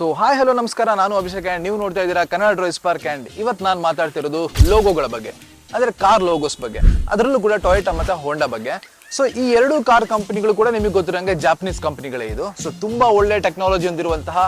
So hi hello ನಮಸ್ಕಾರ. ನಾನು Abhishek and ನೀವು ನೋಡ್ತಾ ಇದ್ದೀರಾ ಕನ್ನಡ ಡ್ರೈಸ್ ಪಾರ್ಕ್ ಆ್ಯಂಡ್ ಇವತ್ತು ನಾನು ಮಾತಾಡ್ತಿರೋದು ಲೋಗೋಗಳ ಬಗ್ಗೆ, ಅಂದರೆ ಕಾರ್ ಲೋಗೋಸ್ ಬಗ್ಗೆ, ಅದರಲ್ಲೂ ಕೂಡ ಟೊಯೋಟಾ ಮತ್ತು ಹೋಂಡಾ ಬಗ್ಗೆ. ಸೊ ಈ ಎರಡು ಕಾರ್ ಕಂಪನಿಗಳು ಕೂಡ ನಿಮಗೆ ಗೊತ್ತಿರೋಂಗೆ ಜಾಪನೀಸ್ ಕಂಪನಿಗಳೇ ಇದು. ಸೊ ತುಂಬ ಒಳ್ಳೆ ಟೆಕ್ನಾಲಜಿ ಹೊಂದಿರುವಂತಹ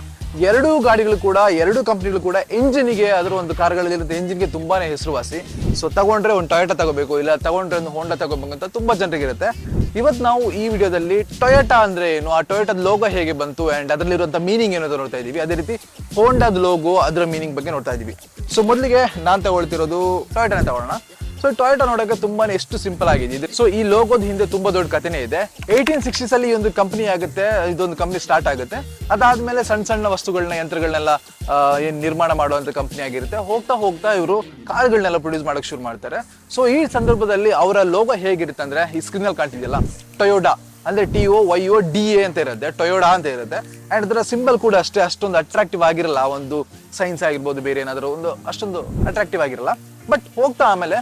ಎರಡೂ ಗಾಡಿಗಳು ಕೂಡ, ಎರಡು ಕಂಪ್ನಿಗಳು ಕೂಡ ಇಂಜಿನ್ಗೆ ಅದರ ಒಂದು ಕಾರ್ಗಳಲ್ಲಿರುತ್ತೆ ಇಂಜಿನ್ಗೆ ತುಂಬಾನೇ ಹೆಸರುವಾಸಿ. ಸೊ ತಗೊಂಡ್ರೆ ಒಂದು ಟೊಯೋಟಾ ತಗೋಬೇಕು, ಇಲ್ಲ ತಗೊಂಡ್ರೆ ಒಂದು ಹೋಂಡಾ ತಗೋಬೇಕು ಅಂತ ತುಂಬಾ ಜನರಿಗೆ ಇರುತ್ತೆ ಇವತ್ತು ನಾವು ಈ ವಿಡಿಯೋದಲ್ಲಿ ಟೊಯೋಟಾ ಅಂದ್ರೆ ಏನು? ಆ ಟೊಯೋಟಾದ ಲೋಗೋ ಹೇಗೆ ಬಂತು ಅಂಡ್ ಅದರಲ್ಲಿರುವಂತ ಮೀನಿಂಗ್ ಏನೋ ನೋಡ್ತಾ ಇದೀವಿ. ಅದೇ ರೀತಿ ಹೋಂಡಾದ ಲೋಗೋ ಅದರ ಮೀನಿಂಗ್ ಬಗ್ಗೆ ನೋಡ್ತಾ ಇದೀವಿ. ಸೊ ಮೊದಲಿಗೆ ನಾನು ತಗೊಳ್ತಿರೋದು ಟೊಯೋಟಾನೇ ತಗೊಳ್ಳೋಣ. ಸೊ ಟೊಯೋಟಾ ನೋಡೋಕೆ ತುಂಬಾನೇ ಎಷ್ಟು ಸಿಂಪಲ್ ಆಗಿದೆ. ಸೊ ಈ ಲೋಗೋದ ಹಿಂದೆ ತುಂಬಾ ದೊಡ್ಡ ಕಥೆನೇ ಇದೆ. ಏಯ್ಟೀನ್ ಸಿಕ್ಸ್ಟೀಸ್ ಅಲ್ಲಿ ಒಂದು ಕಂಪನಿ ಆಗುತ್ತೆ. ಇದೊಂದು ಕಂಪನಿ ಸ್ಟಾರ್ಟ್ ಆಗುತ್ತೆ. ಅದಾದ್ಮೇಲೆ ಸಣ್ಣ ಸಣ್ಣ ವಸ್ತುಗಳನ್ನ ಯಂತ್ರಗಳನ್ನೆಲ್ಲ ಏನ್ ನಿರ್ಮಾಣ ಮಾಡುವಂತ ಕಂಪನಿ ಆಗಿರುತ್ತೆ. ಹೋಗ್ತಾ ಹೋಗ್ತಾ ಇವರು ಕಾರ್ಗಳನ್ನೆಲ್ಲ ಪ್ರೊಡ್ಯೂಸ್ ಮಾಡಕ್ ಶುರು ಮಾಡ್ತಾರೆ. ಸೊ ಈ ಸಂದರ್ಭದಲ್ಲಿ ಅವರ ಲೋಗೋ ಹೇಗಿರುತ್ತೆ ಅಂದ್ರೆ, ಈ ಸ್ಕ್ರೀನ್ ಅಲ್ಲಿ ಕಾಣ್ತಿದೆಯಲ್ಲ? ಟೊಯೋಡಾ ಅಂದ್ರೆ T O Y O D A ಅಂತ ಇರುತ್ತೆ. ಟೊಯೋಡಾ ಅಂತ ಇರುತ್ತೆ. ಅಂಡ್ ಅದರ ಸಿಂಬಲ್ ಕೂಡ ಅಷ್ಟೇ, ಅಷ್ಟೊಂದು ಅಟ್ರಾಕ್ಟಿವ್ ಆಗಿರಲ್ಲ. ಒಂದು ಸೈನ್ಸ್ ಆಗಿರ್ಬೋದು, ಬೇರೆ ಏನಾದರೂ ಒಂದು ಅಷ್ಟೊಂದು ಅಟ್ರಾಕ್ಟಿವ್ ಆಗಿರಲ್ಲ. ಬಟ್ ಹೋಗ್ತಾ ಆಮೇಲೆ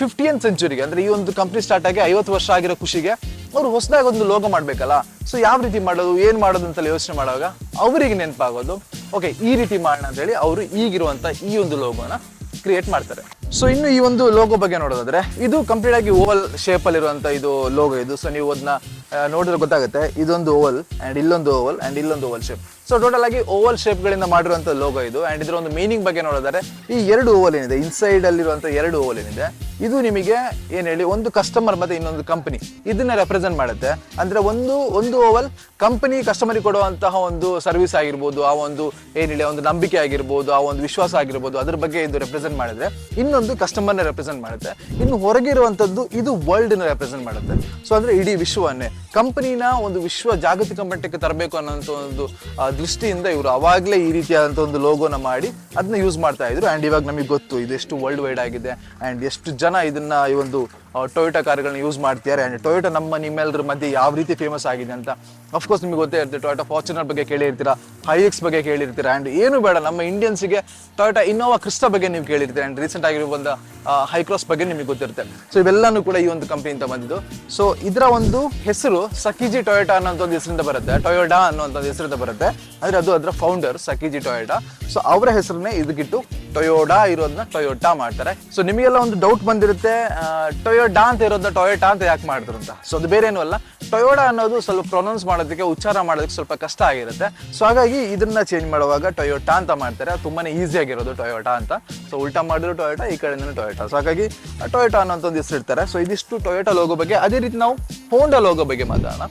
ಫಿಫ್ಟಿಯನ್ ಸೆಂಚುರಿಗೆ ಅಂದ್ರೆ ಈ ಒಂದು ಕಂಪ್ನಿ ಸ್ಟಾರ್ಟ್ ಆಗಿ ಐವತ್ತು ವರ್ಷ ಆಗಿರೋ ಖುಷಿಗೆ, ಅವ್ರು ಹೊಸದಾಗಿ ಒಂದು ಲೋಗೋ ಮಾಡ್ಬೇಕಲ್ಲ ಸೊ ಯಾವ ರೀತಿ ಮಾಡೋದು, ಏನ್ ಮಾಡೋದು ಅಂತ ಯೋಚನೆ ಮಾಡುವಾಗ ಅವರಿಗೆ ನೆನಪಾಗೋದು ಓಕೆ ಈ ರೀತಿ ಮಾಡೋಣ ಅಂತ ಹೇಳಿ ಅವರು ಈಗಿರುವಂತ ಈ ಒಂದು ಲೋಗೋನ ಕ್ರಿಯೇಟ್ ಮಾಡ್ತಾರೆ. ಸೊ ಇನ್ನು ಈ ಒಂದು ಲೋಗೋ ಬಗ್ಗೆ ನೋಡೋದಾದ್ರೆ, ಇದು ಕಂಪ್ಲೀಟ್ ಆಗಿ ಓವಲ್ ಶೇಪ್ ಅಲ್ಲಿ ಇರುವಂತ ಇದು ಲೋಗೋ ಇದು. ಸೊ ನೀವು ಅದನ್ನ ನೋಡಿದ್ರೆ ಗೊತ್ತಾಗುತ್ತೆ, ಇದೊಂದು ಓವಲ್ ಅಂಡ್ ಇಲ್ಲೊಂದು ಓವಲ್ ಅಂಡ್ ಇಲ್ಲೊಂದು ಓವಲ್ ಶೇಪ್ ಸೊ ಟೋಟಲ್ ಆಗಿ ಓವಲ್ ಶೇಪ್ ಗಳಿಂದ ಮಾಡಿರುವಂತ ಲೋಗೋ ಇದು. ಅಂಡ್ ಇದರ ಒಂದು ಮೀನಿಂಗ್ ಬಗ್ಗೆ ನೋಡಿದ್ರೆ, ಈ ಎರಡು ಓವಲ್ ಏನಿದೆ ಇನ್ಸೈಡ್ ಅಲ್ಲಿರುವಂಥ ಎರಡು ಓವಲ್ ಏನಿದೆ, ಇದು ನಿಮಗೆ ಏನ್ ಹೇಳಿ, ಒಂದು ಕಸ್ಟಮರ್ ಮತ್ತೆ ಇನ್ನೊಂದು ಕಂಪನಿ ಇದನ್ನ ರೆಪ್ರೆಸೆಂಟ್ ಮಾಡುತ್ತೆ. ಅಂದ್ರೆ ಒಂದು ಒಂದು ಓವಲ್ ಕಂಪನಿ ಕಸ್ಟಮರಿಗೆ ಕೊಡುವಂತಹ ಒಂದು ಸರ್ವಿಸ್ ಆಗಿರ್ಬೋದು, ಆ ಒಂದು ಏನ್ ಹೇಳಿ ಒಂದು ನಂಬಿಕೆ ಆಗಿರ್ಬೋದು, ಆ ಒಂದು ವಿಶ್ವಾಸ ಆಗಿರ್ಬೋದು, ಅದ್ರ ಬಗ್ಗೆ ಇದು ರೆಪ್ರೆಸೆಂಟ್ ಮಾಡಿದ್ರೆ ಇನ್ನೊಂದು ಕಸ್ಟಮರ್ನ ರೆಪ್ರೆಸೆಂಟ್ ಮಾಡುತ್ತೆ. ಇನ್ನು ಹೊರಗಿರುವಂಥದ್ದು ಇದು ವರ್ಲ್ಡ್ನ ರೆಪ್ರೆಸೆಂಟ್ ಮಾಡುತ್ತೆ. ಸೊ ಅಂದ್ರೆ ಇಡೀ ವಿಶ್ವವನ್ನೇ ಕಂಪನಿನ ಒಂದು ವಿಶ್ವ ಜಾಗತಿಕ ಮಟ್ಟಕ್ಕೆ ತರಬೇಕು ಅನ್ನೋಂಥ ಒಂದು ದೃಷ್ಟಿಯಿಂದ ಇವರು ಅವಾಗಲೇ ಈ ರೀತಿಯಾದಂಥ ಒಂದು ಲೋಗೋನ ಮಾಡಿ ಅದನ್ನ ಯೂಸ್ ಮಾಡ್ತಾ ಇದ್ರು. ಆ್ಯಂಡ್ ಇವಾಗ ನಮಗೆ ಗೊತ್ತು, ಇದು ಎಷ್ಟು ವರ್ಲ್ಡ್ ವೈಡ್ ಆಗಿದೆ. ಆ್ಯಂಡ್ ಎಷ್ಟು ಜನ ಇದನ್ನ ಈ ಒಂದು ಟೊಯೋಟಾ ಕಾರ್ಗಳನ್ನ ಯೂಸ್ ಮಾಡ್ತಿದ್ದಾರೆ. ಆ್ಯಂಡ್ ಟೊಯೋಟಾ ನಮ್ಮ ನಿಮ್ಮೆಲ್ಲರ ಮಧ್ಯೆ ಯಾವ ರೀತಿ ಫೇಮಸ್ ಆಗಿದೆ ಅಂತ ಅಫ್ಕೋರ್ಸ್ ನಿಮಗೆ ಗೊತ್ತೇ ಇರುತ್ತೆ ಟೊಯೋಟಾ ಫಾರ್ಚುನರ್ ಬಗ್ಗೆ ಕೇಳಿರ್ತೀರಾ ಹೈಎಕ್ಸ್ ಬಗ್ಗೆ ಕೇಳಿರ್ತೀರಾ. ಆ್ಯಂಡ್ ಏನು ಬೇಡ, ನಮ್ಮ ಇಂಡಿಯನ್ಸ್ಗೆ ಟೊಯೋಟಾ ಇನ್ನೋವಾ ಕ್ರಿಸ್ಟಾ ಬಗ್ಗೆ ನೀವು ಕೇಳಿರ್ತೀರಾ. ಆ್ಯಂಡ್ ರೀಸೆಂಟ್ ಆಗಿರೋ ಒಂದು ಹೈಕ್ರಾಸ್ ಬಗ್ಗೆ ನಿಮಗೆ ಗೊತ್ತಿರುತ್ತೆ. ಸೊ ಇವೆಲ್ಲನೂ ಕೂಡ ಈ ಒಂದು ಕಂಪ್ನಿಯಿಂದ ಬಂದಿದ್ದು. ಸೊ ಇದರ ಒಂದು ಹೆಸರು ಸಕಿಜಿ ಟೊಯೋಟಾ ಅನ್ನೋಂಥ ಒಂದು ಹೆಸರಿಂದ ಬರುತ್ತೆ ಟೊಯೋಟಾ ಅನ್ನೋ ಹೆಸರಿಂದ ಬರುತ್ತೆ. ಅಂದ್ರೆ ಅದು ಅದರ ಫೌಂಡರ್ ಸಕಿಜಿ ಟೊಯೋಟಾ. ಸೊ ಅವರ ಹೆಸರನ್ನೇ ಇದಕ್ಕಿಟ್ಟು ಟೊಯೋಟಾ ಇರೋದನ್ನ ಟೊಯೋಟಾ ಮಾಡ್ತಾರೆ. ಸೊ ನಿಮಗೆಲ್ಲ ಒಂದು ಡೌಟ್ ಬಂದಿರುತ್ತೆ ಟೊಯೋಟಾ ಅಂತ ಇರೋದನ್ನ ಟೊಯೋಟಾ ಅಂತ ಯಾಕೆ ಮಾಡಿದ್ರು ಅಂತ? ಸೊ ಅದು ಬೇರೆ ಏನೂ ಅಲ್ಲ. ಟೊಯೋಡಾ ಅನ್ನೋದು ಸ್ವಲ್ಪ ಪ್ರೊನೌನ್ಸ್ ಮಾಡೋದಕ್ಕೆ, ಉಚ್ಚಾರ ಮಾಡೋದಕ್ಕೆ ಸ್ವಲ್ಪ ಕಷ್ಟ ಆಗಿರುತ್ತೆ. ಸೊ ಹಾಗಾಗಿ ಇದನ್ನ ಚೇಂಜ್ ಮಾಡುವಾಗ ಟೊಯೋಟಾ ಅಂತ ಮಾಡ್ತಾರೆ. ಅದು ತುಂಬಾನೇ ಈಸಿ ಆಗಿರೋದು ಟೊಯೋಟಾ ಅಂತ. ಸೊ ಉಲ್ಟಾ ಮಾಡಿದ್ರು ಟೊಯೋಟಾ, ಈ ಕಡೆಯಿಂದ ಟೊಯೋಟಾ. ಸೊ ಹಾಗಾಗಿ ಟೊಯೋಟಾ ಅನ್ನೋ ಒಂದು ಇರ್ತಾರೆ ಸೊ ಇದಿಷ್ಟು ಟೊಯೋಟಾ ಲೋಗೋ ಬಗ್ಗೆ, ಅದೇ ರೀತಿ ನಾವು ಹೋಂಡಾ ಲೋಗೋ ಬಗ್ಗೆ ಮಾತಾಡೋಣ.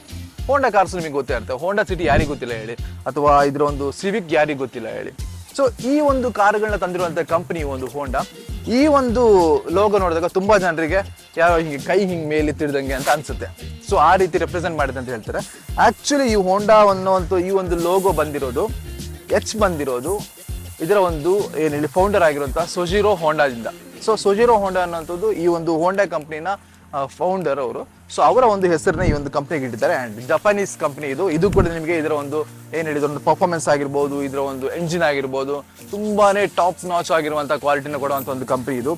ಹೋಂಡಾ ಕಾರ್ಸ್ ನಿಮಗೆ ಗೊತ್ತೇ ಇರುತ್ತೆ ಹೋಂಡಾ ಸಿಟಿ ಯಾರಿಗೆ ಗೊತ್ತಿಲ್ಲ ಹೇಳಿ. ಅಥವಾ ಇದ್ರ ಒಂದು ಸಿವಿಕ್ ಯಾರಿಗೆ ಗೊತ್ತಿಲ್ಲ ಹೇಳಿ. ಸೊ ಈ ಒಂದು ಕಾರುಗಳನ್ನ ತಂದಿರುವಂತ ಕಂಪನಿ ಒಂದು ಹೋಂಡಾ ಈ ಒಂದು ಲೋಗೋ ನೋಡಿದಾಗ ತುಂಬಾ ಜನರಿಗೆ, ಯಾರೋ ಹಿಂಗೆ ಕೈ ಹಿಂಗೆ ತಿಳಿದಂಗೆ ಅಂತ ಅನ್ಸುತ್ತೆ. ಸೊ ಆ ರೀತಿ ರೆಪ್ರೆಸೆಂಟ್ ಮಾಡಿದೆ ಅಂತ ಹೇಳ್ತಾರೆ. ಆಕ್ಚುಲಿ ಈ ಹೋಂಡಾ ಅನ್ನೋ ಈ ಒಂದು ಲೋಗೋ ಬಂದಿರೋದು ಎಚ್ ಬಂದಿರೋದು, ಇದರ ಒಂದು ಏನು ಹೇಳಿ ಫೌಂಡರ್ ಆಗಿರುವಂತಹ ಸೊಜಿರೋ ಹೋಂಡಾದಿಂದ ಸೊ ಸೊಜಿರೋ ಹೋಂಡಾ ಅನ್ನೋಂಥದ್ದು ಈ ಒಂದು ಹೋಂಡಾ ಕಂಪ್ನಿನ ಫೌಂಡರ್ ಅವರು. ಸೊ ಅವರ ಒಂದು ಹೆಸರನ್ನ ಈ ಒಂದು ಕಂಪ್ನಿಗೆ ಇಟ್ಟಿದ್ದಾರೆ. ಅಂಡ್ ಜಪಾನೀಸ್ ಕಂಪ್ನಿ ಇದು. ಇದು ಕೂಡ ನಿಮಗೆ ಇದರ ಒಂದು ಏನು ಹೇಳಿದ್ರು, ಒಂದು ಪರ್ಫಾರ್ಮೆನ್ಸ್ ಆಗಿರ್ಬೋದು, ಇದರ ಒಂದು ಎಂಜಿನ್ ಆಗಿರ್ಬೋದು, ತುಂಬಾನೇ ಟಾಪ್ ನಾಚ್ ಆಗಿರುವಂಥ ಕ್ವಾಲಿಟಿನ ಕೊಡುವಂಥ ಒಂದು ಕಂಪ್ನಿ ಇದು.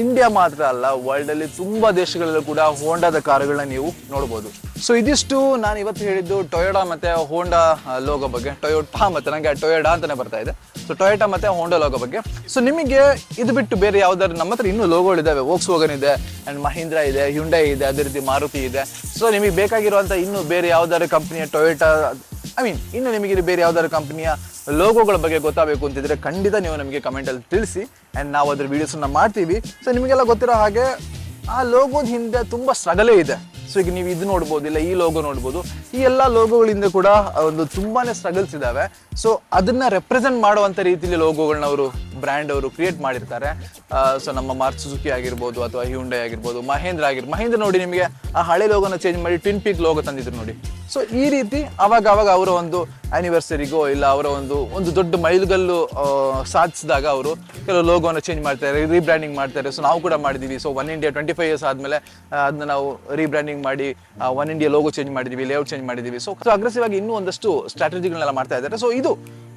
ಇಂಡಿಯಾ ಮಾತ್ರ ಅಲ್ಲ ವರ್ಲ್ಡ್ ಅಲ್ಲಿ ತುಂಬಾ ದೇಶಗಳಲ್ಲೂ ಕೂಡ ಹೋಂಡಾದ ಕಾರುಗಳನ್ನ ನೀವು ನೋಡಬಹುದು ಸೊ ಇದಿಷ್ಟು ನಾನು ಇವತ್ತು ಹೇಳಿದ್ದು ಟೊಯೋಟಾ ಮತ್ತೆ ಹೋಂಡಾ ಲೋಗೋ ಬಗ್ಗೆ. ಟೊಯೋಟಾ ಮತ್ತೆ, ನಂಗೆ ಟೊಯೋಡಾ ಅಂತಾನೆ ಬರ್ತಾ ಇದೆ. ಸೊ ಟೊಯೋಟಾ ಮತ್ತೆ ಹೋಂಡಾ ಲೋಗೋ ಬಗ್ಗೆ. ಸೊ ನಿಮಗೆ ಇದು ಬಿಟ್ಟು ಬೇರೆ ಯಾವ್ದಾದ್ರು ನಮ್ಮ ಹತ್ರ ಇನ್ನೂ ಲೋಗೋಗಳಿದ್ದಾವೆ ವೋಕ್ಸ್ ಹೋಗನ್ ಇದೆ ಅಂಡ್ ಮಹೀಂದ್ರಾ ಇದೆ ಹ್ಯುಂಡೈ ಇದೆ, ಅದೇ ರೀತಿ ಮಾರುತಿ ಇದೆ. ಸೊ ನಿಮಗೆ ಬೇಕಾಗಿರುವಂಥ ಇನ್ನು ಬೇರೆ ಯಾವುದಾದ್ರು ಕಂಪನಿಯ ಟೊಯೋಟಾ ಐ ಮೀನ್ ಇನ್ನು ನಿಮಗೆ ಬೇರೆ ಯಾವ್ದಾದ್ರು ಕಂಪನಿಯ ಲೋಗೋಗಳ ಬಗ್ಗೆ ಗೊತ್ತಾಗಬೇಕು ಅಂತಿದ್ರೆ ಖಂಡಿತ ನೀವು ನಮಗೆ ಕಮೆಂಟಲ್ಲಿ ತಿಳಿಸಿ. ಆ್ಯಂಡ್ ನಾವು ಅದ್ರ ವಿಡಿಯೋಸ್ ಮಾಡ್ತೀವಿ. ಸೊ ನಿಮಗೆಲ್ಲ ಗೊತ್ತಿರೋ ಹಾಗೆ ಆ ಲೋಗೋದ ಹಿಂದೆ ತುಂಬಾ ಸ್ಟ್ರಗಲೇ ಇದೆ. ಸೊ ಈಗ ನೀವು ಇದು ನೋಡ್ಬೋದು, ಇಲ್ಲ ಈ ಲೋಗೋ ನೋಡ್ಬೋದು, ಈ ಎಲ್ಲ ಲೋಗೋಗಳಿಂದ ಕೂಡ ಒಂದು ತುಂಬಾನೇ ಸ್ಟ್ರಗಲ್ಸ್ ಇದಾವೆ. ಸೊ ಅದನ್ನ ರೆಪ್ರೆಸೆಂಟ್ ಮಾಡುವಂಥ ರೀತಿಯಲ್ಲಿ ಲೋಗೋಗಳನ್ನ ಅವರು ಬ್ರ್ಯಾಂಡ್ ಅವರು ಕ್ರಿಯೇಟ್ ಮಾಡಿರ್ತಾರೆ. ಸೊ ನಮ್ಮ ಮಾರ್ಚ್ ಸುಜುಕಿ ಆಗಿರ್ಬೋದು, ಅಥವಾ ಹ್ಯುಂಡೈ ಆಗಿರ್ಬೋದು, ಮಹೇಂದ್ರ ಆಗಿರ್ಬೋದು, ಮಹೇಂದ್ರ ನೋಡಿ ನಿಮಗೆ ಆ ಹಳೆ ಲೋಗೋನ ಚೇಂಜ್ ಮಾಡಿ ಟ್ವಿನ್ ಪೀಕ್ ಲೋಗೋ ತಂದಿದ್ರು ನೋಡಿ. ಸೊ ಈ ರೀತಿ ಅವಾಗ ಅವಾಗ ಅವರ ಒಂದು ಆನಿವರ್ಸರಿಗೋ ಇಲ್ಲ ಅವರ ಒಂದು ಒಂದು ದೊಡ್ಡ ಮೈಲುಗಲ್ಲು ಸಾಧಿಸಿದಾಗ ಅವರು ಕೆಲವು ಲೋಗೋನ ಚೇಂಜ್ ಮಾಡ್ತಾರೆ ರೀಬ್ರ್ಯಾಂಡಿಂಗ್ ಮಾಡ್ತಾರೆ. ಸೊ ನಾವು ಕೂಡ ಮಾಡಿದ್ದೀವಿ so one India twenty five years ಆದಮೇಲೆ ಅದನ್ನ ನಾವು ರೀಬ್ರ್ಯಾಂಡಿಂಗ್ ಮಾಡಿ ಒನ್ ಇಂಡಿಯಾ ಲೋಗೋ ಚೇಂಜ್ ಮಾಡಿದ್ದೀವಿ ಲೇಔಟ್ ಚೇಂಜ್ ಮಾಡಿದ್ದೀವಿ ಸೊ ಅಗ್ರೆಸಿವ್ ಆಗಿ ಇನ್ನೂ ಒಂದಷ್ಟು ಸ್ಟ್ರಾಟಜಿಗಳನ್ನೆಲ್ಲ ಮಾಡ್ತಾ ಇದ್ದಾರೆ. ಸೊ ಇದು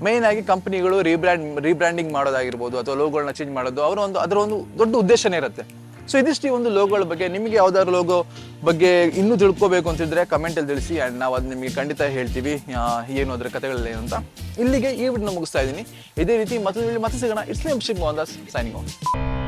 ಮೇನ್ ಆಗಿ ಕಂಪ್ನಿಗಳು ರೀಬ್ರ್ಯಾಂಡ್ ರೀಬ್ರ್ಯಾಂಡಿಂಗ್ ಮಾಡೋದಾಗಿರ್ಬೋದು ಅಥವಾ ಲೋಗೋಗಳನ್ನ ಚೇಂಜ್ ಮಾಡೋದು, ಅವರ ಒಂದು, ಅದರ ಒಂದು ದೊಡ್ಡ ಉದ್ದೇಶನೇ ಇರುತ್ತೆ. ಸೊ ಇದಿಷ್ಟು ಈ ಒಂದು ಲೋಗೋಗಳ ಬಗ್ಗೆ, ನಿಮಗೆ ಯಾವ್ದಾದ್ರು ಲೋಗೋ ಬಗ್ಗೆ ಇನ್ನೂ ತಿಳ್ಕೊಬೇಕು ಅಂತಿದ್ರೆ ಕಮೆಂಟಲ್ಲಿ ತಿಳಿಸಿ ಆ್ಯಂಡ್ ನಾವು ಅದು ನಿಮಗೆ ಖಂಡಿತ ಹೇಳ್ತೀವಿ. ಏನು ಅದರ ಕಥೆಗಳಲ್ಲಿ ಏನು ಅಂತ. ಇಲ್ಲಿಗೆ ಈ ವಿಡಿಯೋ ಮುಗಿಸ್ತಾ ಇದ್ದೀನಿ. ಇದೇ ರೀತಿ ಮತ್ತೆ ಮತ್ತೆ ಸಿಗೋಣ. It's Abhishek Mohan Das signing off